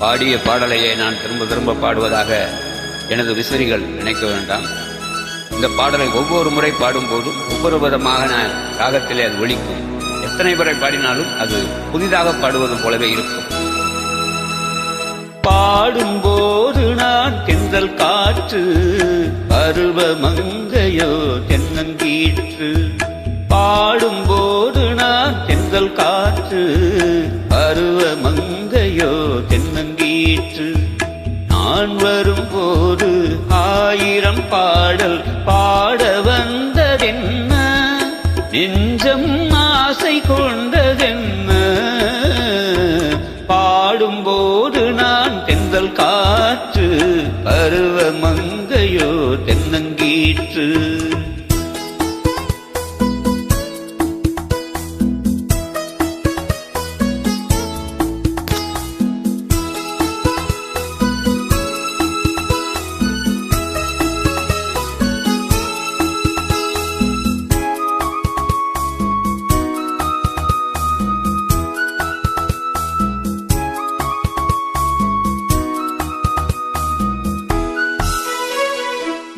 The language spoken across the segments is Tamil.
பாடிய பாடலையே நான் திரும்ப திரும்ப பாடுவதாக எனது விசிறிகள் நினைக்க வேண்டாம். இந்த பாடலை ஒவ்வொரு முறை பாடும்போதும் ஒவ்வொரு விதமாக ராகத்திலே அது ஒழிக்கும் எத்தனை முறை பாடினாலும் அது புதிதாக பாடுவது போலவே இருக்கும். பாடும்போது நான் தென்றல் காற்று பருவ மங்கையோ தென்னங்கீற்று பாடும்போது நான் தென்றல் காற்று பாடல் பாட வந்ததென்ன? நெஞ்சம் ஆசை கொண்டதென்ன? பாடும்போது நான் தென்றல் காற்று பருவ மங்கையோ தென்னங்கீற்று.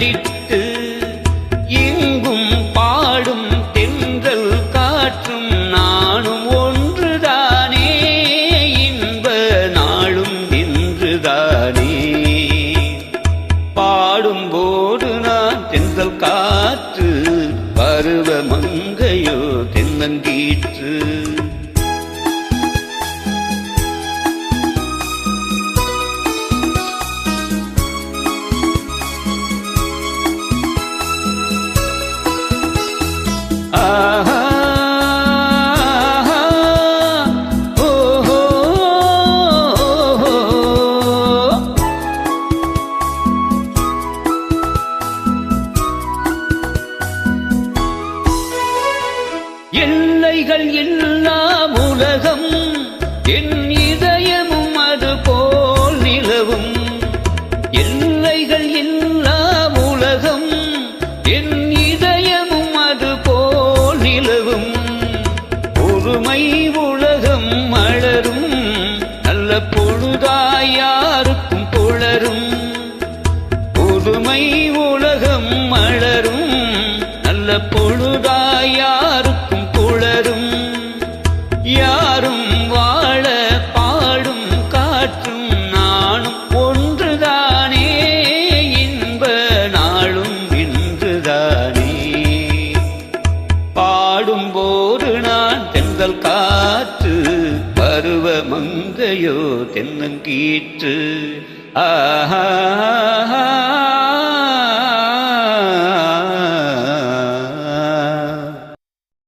நடித்து இங்கும் பாடும் தென்றல் காற்றும் நானும் ஒன்றுதானே. இன்ப நாளும் இன்றுதானே. பாடும்போது நான் தென்றல் காற்று பருவ மங்கையோ தென்னங்கீற்று. எல்லைகள் எல்லாம் உலக நான் தென்றல் காற்று பருவ மங்கையோ தென்னங்கீற்று. ஆஹா.